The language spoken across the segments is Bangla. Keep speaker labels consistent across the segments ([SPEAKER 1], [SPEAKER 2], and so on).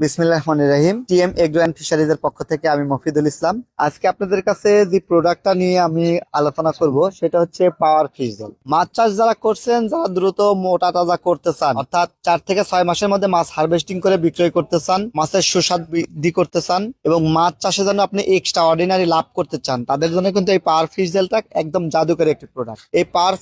[SPEAKER 1] বিসমিল্লাহ এবং মাছ আপনি এক্সট্রা অর্ডিনারি লাভ করতে চান, তাদের জন্য কিন্তু এই পাওয়ার একদম একটি প্রোডাক্ট এই পাওয়ার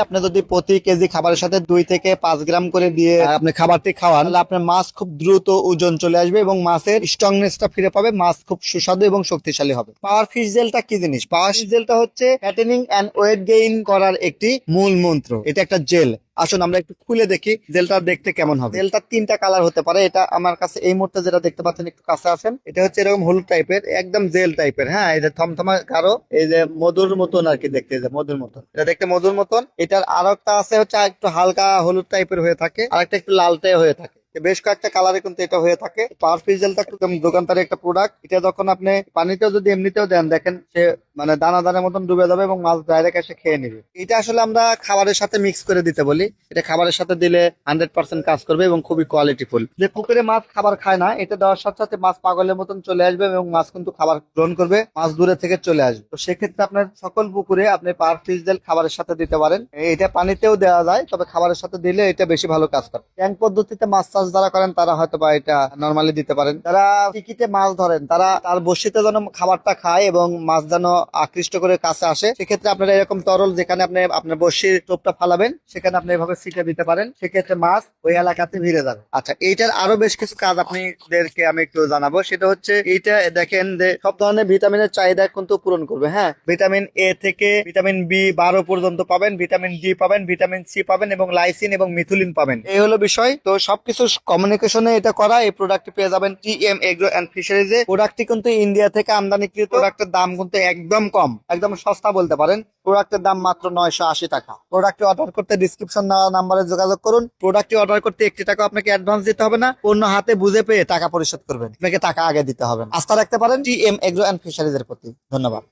[SPEAKER 1] আপনি যদি প্রতি কেজি খাবারের সাথে দুই থেকে পাঁচ গ্রাম করে দিয়ে আপনি খাবারটি খাওয়ান, তাহলে মাছ খুব দ্রুত চলে আসবে এবং মাছের স্ট্রংনেসটা ফিরে পাবে। মাছ খুব সুস্বাদু এবং শক্তিশালী হবে। পাওয়ার ফিশ জেলটা কি জিনিস? পাওয়ার ফিশ জেলটা হচ্ছে ফ্যাটেনিং অ্যান্ড ওয়েট গেইন করার একটি মূল মন্ত্র। এটা একটা জেল। আসুন আমরা একটু খুলে দেখি জেলটা দেখতে কেমন হবে। জেলটা তিনটা কালার হতে পারে। এটা আমার কাছে এই মুহূর্তে যেটা দেখতে পাচ্ছেন, একটু কাছে আসেন। এটা হচ্ছে এরকম হলুদ টাইপের একদম জেল টাইপের হ্যাঁ যে থমথমা গাঢ়, এই যে মধুর মতন আর কি দেখতে যে মধুর মতন। এটা দেখতে মধুর মতন। এটার আর একটা আছে হচ্ছে একটু হালকা হলুদ টাইপের হয়ে থাকে। আর একটা একটু লালটে হয়ে থাকে। বেশ কয়েকটা কালারে কিন্তু এটা হয়ে থাকে। পাওয়ার ফিশ জেলটা একদম দোকানদারের একটা প্রোডাক্ট এটা যখন আপনি পানিতেও যদি এমনিতেও দেন, দেখেন সে মানে দানা দানা মতন ডুবে যাবে এবং মাছ ডাইরেক্ট এসে খেয়ে নেবে। এটা আসলে আমরা খাবারের সাথে মিক্স করে দিতে বলি। এটা খাবারের সাথে দিলে হান্ড্রেড পার্সেন্ট কাজ করবে এবং খুবই কোয়ালিটিফুল যে পুকুরে মাছ খাবার খায় না, এটা দেওয়ার সাথে সাথে মাছ পাগলের মতন চলে আসবে এবং মাছ কিন্তু খাবার গ্রহণ করবে, মাছ দূরে থেকে চলে আসবে। তো সেক্ষেত্রে আপনার সকল পুকুরে আপনি পাওয়ার ফিশ জেল খাবারের সাথে দিতে পারেন। এটা পানিতেও দেওয়া যায়, তবে খাবারের সাথে দিলে এটা বেশি ভালো কাজ করে। ট্যাঙ্ক পদ্ধতিতে মাছ চাষ যারা করেন, তারা হয়তো বা এটা নর্মালি দিতে পারেন। যারা টিকিতে মাছ ধরেন, তারা তার বসিতে যেন খাবারটা খায় এবং মাছ যেন আকৃষ্ট করে কাছে আসে, সেক্ষেত্রে আপনারা এরকম তরল যেখানে আপনি আপনার বসির টোপটা ফালাবেন, সেখানে আপনি এভাবে সিটে দিতে পারেন, সেক্ষেত্রে মাছ ওই এলাকাতে ভিড়ে যাবে। আচ্ছা এইটার আরও বেশ কিছু কাজ আপনাদেরকে আমি একটু জানাব। সেটা হচ্ছে এইটা, দেখেন যে সব ধরনের ভিটামিনের চাহিদা কিন্তু পূরণ করবে হ্যাঁ? ভিটামিন এ থেকে ভিটামিন বি বারো পর্যন্ত পাবেন ভিটামিন ডি পাবেন ভিটামিন সি পাবেন এবং লাইসিন এবং মিথুলিন পাবেন। এই হলো বিষয়। তো সবকিছু কমিউনিকেশনে এটা করা, এই প্রোডাক্ট পেয়ে যাবেন টি এম এগ্রো অ্যান্ড ফিশারিজে প্রোডাক্টটি কিন্তু ইন্ডিয়া থেকে আমদানিকৃত। প্রোডাক্টের দাম কিন্তু একদম কম, একদম সস্তা বলতে পারেন। প্রোডাক্টের দাম মাত্র নয়শো আশি টাকা। প্রোডাক্টটি অর্ডার করতে ডিসক্রিপশন নাম্বারে যোগাযোগ করুন। প্রোডাক্টটি অর্ডার করতে একটি টাকা আপনাকে অ্যাডভান্স দিতে হবে না। অন্য হাতে বুঝে পেয়ে টাকা পরিশোধ করবেন। আপনাকে টাকা আগে দিতে হবে। আস্থা রাখতে পারেন টি এম এগ্রো অ্যান্ড ফিশারিজের প্রতি। ধন্যবাদ।